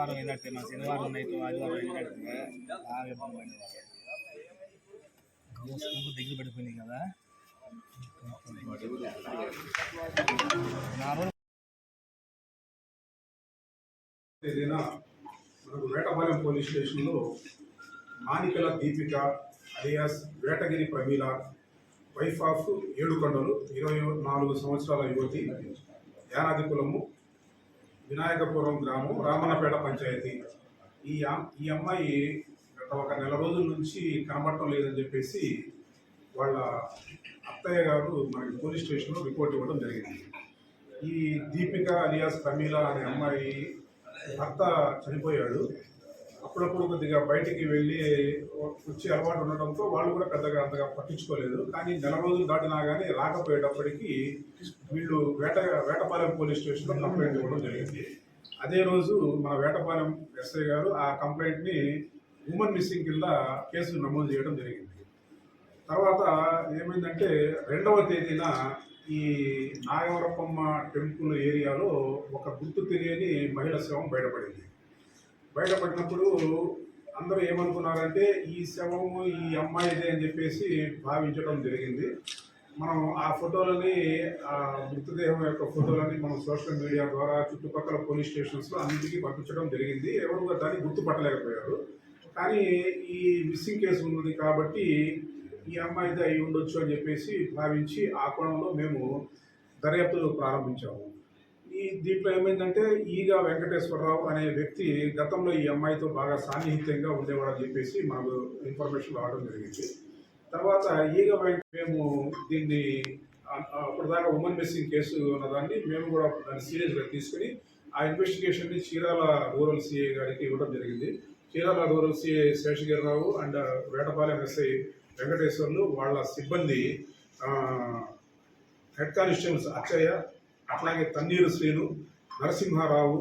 ఆదివారం ఏంటంటే మా శనివారం నైట్ ఆదివారం ఏంటంటే బాగా ఇబ్బంది పడింది దగ్గర పడిపోయినాయి కదా. ఏదైనా మనకు వేటపాలెం పోలీస్ స్టేషన్లో Manikala Deepika alias Vetagiri Pramila wife of Yedukondalu ఇరవై నాలుగు సంవత్సరాల యువతి యానాది కులము వినాయకపురం గ్రామం రామన్నపేట పంచాయతీ. ఈ అమ్- ఈ అమ్మాయి గత ఒక నెల రోజుల నుంచి కనబడటం లేదని చెప్పేసి వాళ్ళ అత్తయ్య గారు మనకి పోలీస్ స్టేషన్లో రిపోర్ట్ ఇవ్వడం జరిగింది. ఈ దీపిక అలియాస్ ప్రమీల అనే అమ్మాయి భర్త చనిపోయాడు. అప్పుడప్పుడు కొద్దిగా బయటికి వెళ్ళి వచ్చే అలవాటు ఉండడంతో వాళ్ళు కూడా పెద్దగా అంతగా పట్టించుకోలేదు. కానీ నెల రోజులు దాటినా కానీ రాకపోయేటప్పటికీ వీళ్ళు వేట వేటపాలెం పోలీస్ స్టేషన్లో కంప్లైంట్ ఇవ్వడం జరిగింది. అదే రోజు మన వేటపాలెం ఎస్ఐ గారు ఆ కంప్లైంట్ని ఉమెన్ మిస్సింగ్ కింద కేసు నమోదు చేయడం జరిగింది. తర్వాత ఏమైందంటే రెండవ తేదీన ఈ నాగవరపమ్మ టెంపుల్ ఏరియాలో ఒక గుర్తు తెలియని మహిళ శవం బయటపడింది. బయటపడినప్పుడు అందరూ ఏమనుకున్నారంటే ఈ శవము ఈ అమ్మాయిదే అని చెప్పేసి భావించడం జరిగింది. మనం ఆ ఫోటోలని ఆ మృతదేహం యొక్క ఫోటోలని మనం సోషల్ మీడియా ద్వారా చుట్టుపక్కల పోలీస్ స్టేషన్స్లో అన్నింటికీ పంపించడం జరిగింది. ఎవరు దాన్ని గుర్తుపట్టలేకపోయారు. కానీ ఈ మిస్సింగ్ కేసు ఉన్నది కాబట్టి ఈ అమ్మాయిది అయి ఉండొచ్చు అని చెప్పేసి భావించి ఆ కోణంలో మేము దర్యాప్తు ప్రారంభించాము. ఈ దీంట్లో ఏమైందంటే ఈగ వెంకటేశ్వరరావు అనే వ్యక్తి గతంలో ఈ అమ్మాయితో బాగా సాన్నిహిత్యంగా ఉండేవాడని చెప్పేసి మాకు ఇన్ఫర్మేషన్ రావడం జరిగింది. తర్వాత ఈగ వెంక మేము దీన్ని అప్పటిదాకా ఉమెన్ మిస్సింగ్ కేసు ఉన్నదాన్ని మేము కూడా దాన్ని సీరియస్గా తీసుకుని ఆ ఇన్వెస్టిగేషన్ని చీరాల రూరల్ సిఐ గారికి ఇవ్వడం జరిగింది. Chirala rural CI Seshagirirao and Vetapalem SI Venkateswarlu వాళ్ళ సిబ్బంది హెడ్ కానిస్టేబుల్స్ అచ్చయ్య అట్లాగే తన్నీరు శ్రీను నరసింహారావు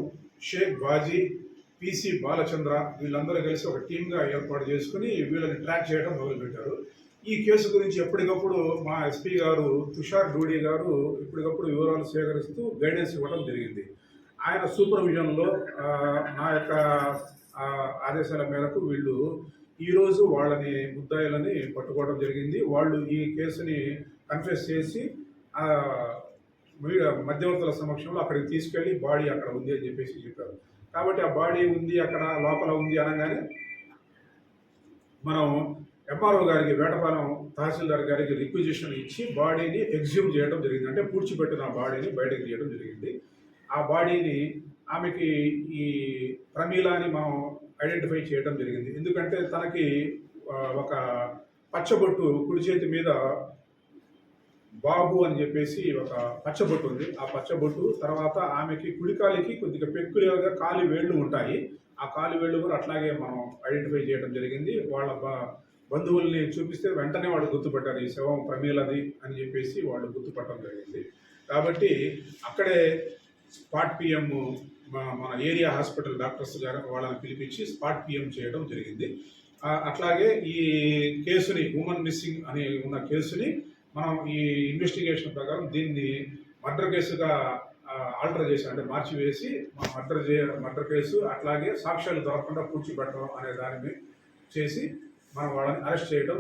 షేక్ బాజీ పిసి బాలచంద్ర వీళ్ళందరూ కలిసి ఒక టీమ్గా ఏర్పాటు చేసుకుని వీళ్ళని ట్రాక్ చేయడం మొదలుపెట్టారు. ఈ కేసు గురించి ఎప్పటికప్పుడు మా ఎస్పీ గారు తుషార్ డూడి గారు ఎప్పటికప్పుడు వివరాలు సేకరిస్తూ గైడెన్స్ ఇవ్వడం జరిగింది. ఆయన సూపర్విజన్లో నా యొక్క ఆదేశాల మేరకు వీళ్ళు ఈరోజు వాళ్ళని ముద్దాయిలని పట్టుకోవడం జరిగింది. వాళ్ళు ఈ కేసుని కన్ఫెస్ చేసి మధ్యవర్తుల సమక్షంలో అక్కడికి తీసుకెళ్ళి బాడీ అక్కడ ఉంది అని చెప్పేసి చెప్పారు. కాబట్టి ఆ బాడీ ఉంది అక్కడ లోపల ఉంది అనగానే మనం ఎంఆర్ఓ గారికి వేటపాలెం తహసీల్దార్ గారికి రిక్విజిషన్ ఇచ్చి బాడీని ఎగ్జ్యూమ్ చేయడం జరిగింది. అంటే పూడ్చిపెట్టిన బాడీని బయటకు తీయడం జరిగింది. ఆ బాడీని ఆమెకి ఈ ప్రమీలాని మనం ఐడెంటిఫై చేయడం జరిగింది. ఎందుకంటే తనకి ఒక పచ్చబొట్టు కుడి చేతి మీద బాబు అని చెప్పేసి ఒక పచ్చబొట్టు ఉంది. ఆ పచ్చబొట్టు తర్వాత ఆమెకి కుడికాలికి కొద్దిగా పెక్కులుగా కాలి వేళ్ళు ఉంటాయి. ఆ కాలి వేళ్ళు కూడా అట్లాగే మనం ఐడెంటిఫై చేయడం జరిగింది. వాళ్ళ బంధువుల్ని చూపిస్తే వెంటనే వాళ్ళు గుర్తుపట్టారు. ఈ శవం ప్రమీలది అని చెప్పేసి వాళ్ళు గుర్తుపట్టడం జరిగింది. కాబట్టి అక్కడే స్పాట్ పిఎం మన ఏరియా హాస్పిటల్ డాక్టర్స్ గారు వాళ్ళని పిలిపించి స్పాట్ పిఎం చేయడం జరిగింది. అట్లాగే ఈ కేసుని ఉమెన్ మిస్సింగ్ అని ఉన్న కేసుని మనం ఈ ఇన్వెస్టిగేషన్ ప్రకారం దీన్ని మర్డర్ కేసుగా ఆల్టర్ చేసి అంటే మార్చి వేసి మర్డర్ చే మర్డర్ కేసు అట్లాగే సాక్ష్యాలు దొరకకుండా పూడ్చిపెట్టడం అనే దానిని చేసి మనం వాళ్ళని అరెస్ట్ చేయడం